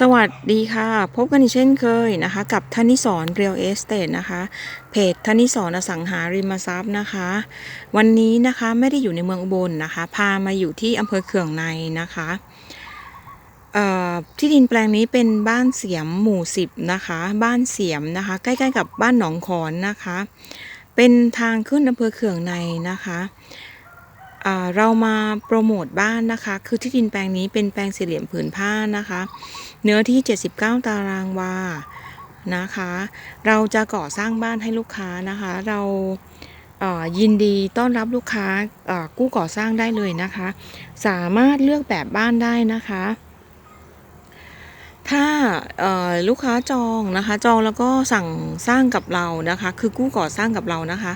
สวัสดีค่ะ พบกันอีกเช่นเคยนะคะ กับธนิสรเรียลเอสเตทนะคะ เพจธนิสรอสังหาริมทรัพย์นะคะ วันนี้นะคะไม่ได้อยู่ในเมืองอุบลนะคะ พามาอยู่ที่อำเภอเขื่องในนะคะที่ดินแปลงนี้เป็นบ้านเสียมหมู่สิบนะคะ บ้านเสียมนะคะ ใกล้ๆกับบ้านหนองขอนนะคะ เป็นทางขึ้นอำเภอเขื่องในนะคะ เรามาโปรโมทบ้านนะคะ คือที่ดินแปลงนี้เป็นแปลงสี่เหลี่ยมผืนผ้านะคะ เนื้อที่ 79 ตารางวานะคะ เราจะก่อสร้างบ้านให้ลูกค้านะคะ เรายินดีต้อนรับลูกค้ากู้ก่อสร้างได้เลยนะคะ สามารถเลือกแบบบ้านได้นะคะ ถ้าลูกค้าจองนะคะจองแล้วก็สั่งสร้างกับเรานะคะ คือกู้ก่อสร้างกับเรานะคะ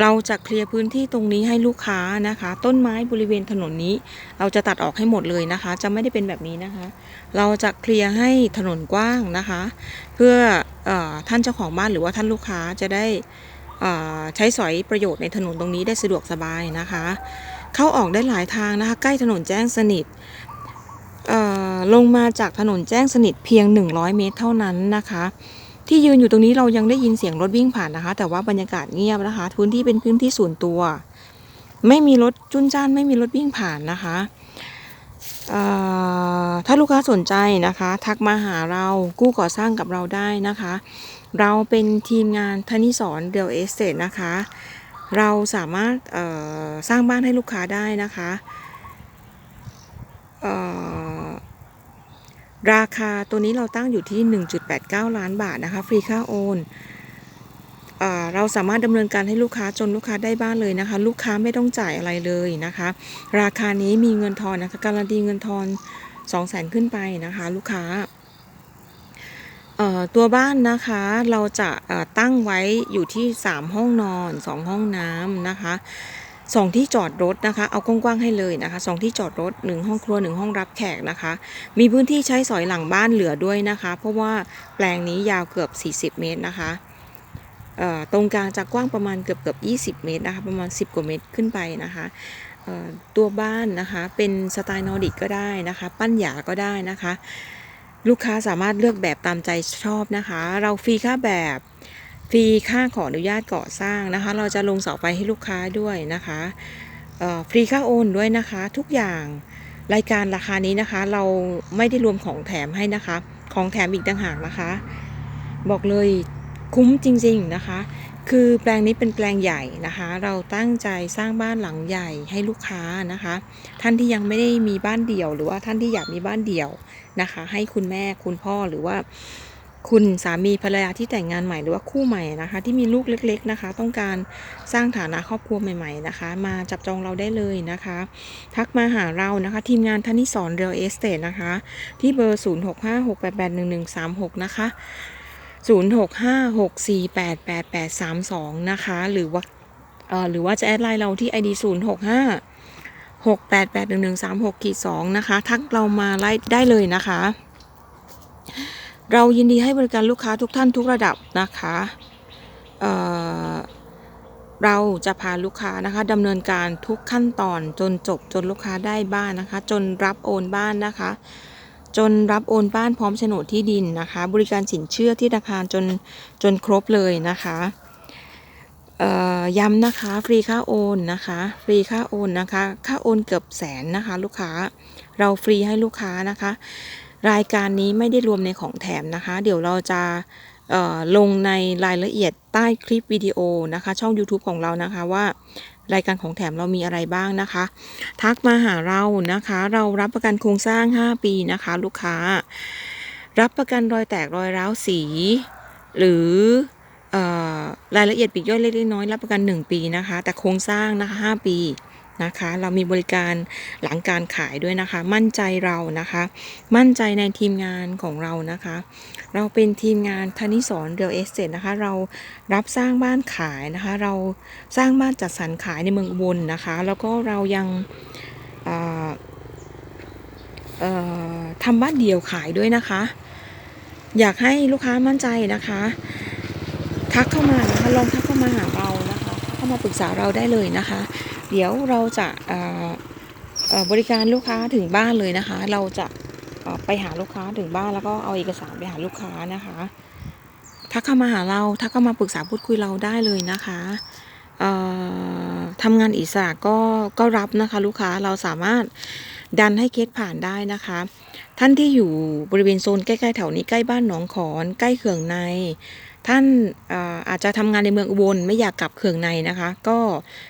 เราจะเคลียร์พื้นที่ตรงนี้ให้ลูกค้านะคะ ต้นไม้บริเวณถนนนี้ เราจะตัดออกให้หมดเลยนะคะ จะไม่ได้เป็นแบบนี้นะคะ เราจะเคลียร์ให้ถนนกว้างนะคะ เพื่ออท่านเจ้าของบ้านหรือว่าท่านลูกค้าจะได้ใช้สอยประโยชน์ในถนนตรงนี้ได้สะดวกสบายนะคะ เข้าออกได้หลายทางนะคะ ใกล้ถนนแจ้งสนิท ลงมาจากถนนแจ้งสนิทเพียง 100 เมตรเท่านั้นนะคะ ที่ยืนอยู่ตรงนี้เรายังได้ยินเสียงรถวิ่งผ่านนะคะ แต่ว่าบรรยากาศเงียบนะคะ พื้นที่เป็นพื้นที่ส่วนตัว ไม่มีรถจุนจ้านไม่มีรถวิ่งผ่านนะคะถ้าลูกค้าสนใจนะคะ ทักมาหาเรากู้ก่อสร้างกับเราได้นะคะ เราเป็นทีมงานธนิสรเรียลเอสเตนะคะ เราสามารถสร้างบ้านให้ลูกค้าได้นะคะ ราคาตัวนี้เราตั้งอยู่ที่ 1.89 ล้านบาทนะคะ ฟรีค่าโอนเราสามารถดำเนินการให้ลูกค้าจนลูกค้าได้บ้านเลยนะคะ ลูกค้าไม่ต้องจ่ายอะไรเลยนะคะ ราคานี้มีเงินทอนนะคะการันตีเงินทอน 200,000ขึ้นไปนะคะ ลูกค้าตัวบ้านนะคะเราจะตั้งไว้อยู่ที่ 3 ห้องนอน 2 ห้องน้ำนะคะ สองที่จอดรถนะคะเอากว้างๆให้เลยนะคะสองที่จอดรถ1ห้องครัว1ห้องรับแขกนะคะ มีพื้นที่ใช้สอยหลังบ้านเหลือด้วยนะคะ เพราะว่าแปลงนี้ยาวเกือบ 40 เมตรนะคะตรงกลางจะกว้างประมาณเกือบเกือบ20 เมตรนะคะประมาณ 10 กว่าเมตรขึ้นไปนะคะตัวบ้านนะคะเป็นสไตล์นอร์ดิกก็ได้นะคะ ปั้นหยาก็ได้นะคะ ลูกค้าสามารถเลือกแบบตามใจชอบนะคะ เราฟรีค่าแบบ ฟรีค่าขออนุญาตก่อสร้างนะคะ เราจะลงเสาไฟให้ลูกค้าด้วยนะคะเอ่อฟรีค่าโอนด้วยนะคะ ทุกอย่างรายการราคานี้นะคะ เราไม่ได้รวมของแถมให้นะคะ ของแถมอีกต่างหากนะคะ บอกเลยคุ้มจริงๆนะคะ คือแปลงนี้เป็นแปลงใหญ่นะคะ เราตั้งใจสร้างบ้านหลังใหญ่ให้ลูกค้านะคะ ท่านที่ยังไม่ได้มีบ้านเดี่ยว หรือว่าท่านที่อยากมีบ้านเดี่ยวนะคะ ให้คุณแม่คุณพ่อหรือว่า คุณสามีภรรยาที่แต่งงานใหม่หรือว่าคู่ใหม่นะคะ ที่มีลูกเล็ก ๆนะคะ ต้องการสร้างฐานะครอบครัวใหม่ ๆนะคะ มาจับจองเราได้เลยนะคะ ทักมาหาเรานะคะ ทีมงานธนิสรเรียลเอสเตทนะคะ ที่เบอร์ 0656881136 นะคะ 0656488832 นะคะ หรือว่าเอ่อหรือว่าจะแอดไลน์เราที่ ID 065 6881136ขีด2นะคะ ทักเรามาไล่ได้เลยนะคะ เรายินดีให้บริการลูกค้าทุกท่านทุกระดับนะคะเเราจะพาลูกค้านะคะดำเนินการทุกขั้นตอนจนจบจนลูกค้าได้บ้านนะคะ จนรับโอนบ้านนะคะ จนรับโอนบ้านพร้อมโฉนดที่ดินนะคะ บริการสินเชื่อที่ธนาคารจนจนครบเลยนะคะย้ำนะคะฟรีค่าโอนนะคะฟรีค่าโอนนะคะ ค่าโอนเกือบแสนนะคะ ลูกค้าเราฟรีให้ลูกค้านะคะ รายการนี้ไม่ได้รวมในของแถมนะคะ เดี๋ยวเราจะลงในรายละเอียดใต้คลิปวิดีโอนะคะ ช่อง YouTube ของเรานะคะว่ารายการของแถมเรามีอะไรบ้างนะคะ ทักมาหาเรานะคะ เรารับประกันโครงสร้าง 5 ปีนะคะ ลูกค้า รับประกันรอยแตกรอยร้าวสี หรืออรายละเอียดปีกย่อยเล็กๆน้อยรับประกัน 1 ปีนะคะ แต่โครงสร้างนะคะ 5 ปี นะคะ เรามีบริการหลังการขายด้วยนะคะ มั่นใจเรานะคะ มั่นใจในทีมงานของเรานะคะ เราเป็นทีมงานธนิสรเรียลเอสเตทนะคะ เรารับสร้างบ้านขายนะคะ เราสร้างบ้านจัดสรรขายในเมืองบลนะคะ แล้วก็เรายังทำบ้านเดี่ยวขายด้วยนะคะ อยากให้ลูกค้ามั่นใจนะคะ ทักเข้ามานะคะลองทักเข้ามาหาเรานะคะเข้ามาปรึกษาเราได้เลยนะคะ เดี๋ยวเราจะบริการลูกค้าถึงบ้านเลยนะคะ เราจะไปหาลูกค้าถึงบ้านแล้วก็เอาเอกสารไปหาลูกค้านะคะ ทักเข้ามาหาเราทักเข้ามาปรึกษาพูดคุยเราได้เลยนะคะทำงานอิสระก็ก็รับนะคะลูกค้าเราสามารถดันให้เคสผ่านได้นะคะ ท่านที่อยู่บริเวณโซนใกล้ๆแถวนี้ใกล้บ้านหนองขอน ใกล้เขื่องใน ท่านอาจจะทำงานในเมืองอุบลไม่อยากกลับเขื่องในนะคะ ก็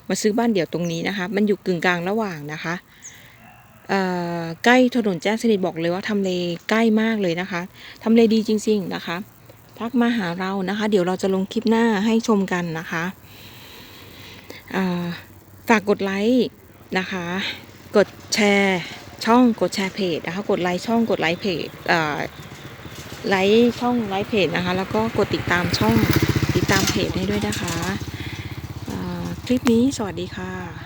มาซื้อบ้านเดี่ยวตรงนี้นะคะ มันอยู่กึ่งกลางระหว่างนะคะใกล้ถนนแจ้งสนิทบอกเลยว่าทำเลใกล้มากเลยนะคะทำเลดีจริง ๆนะคะ ทักมาหาเรานะคะ เดี๋ยวเราจะลงคลิปหน้าให้ชมกันนะคะฝากกดไลค์นะคะ กดแชร์ช่องกดแชร์เพจนะคะ กดไลค์ช่องกดไลค์เพจ ไลค์ช่องไลค์เพจนะคะ แล้วก็กดติดตามช่องติดตามเพจให้ด้วยนะคะ คลิปนี้สวัสดีค่ะ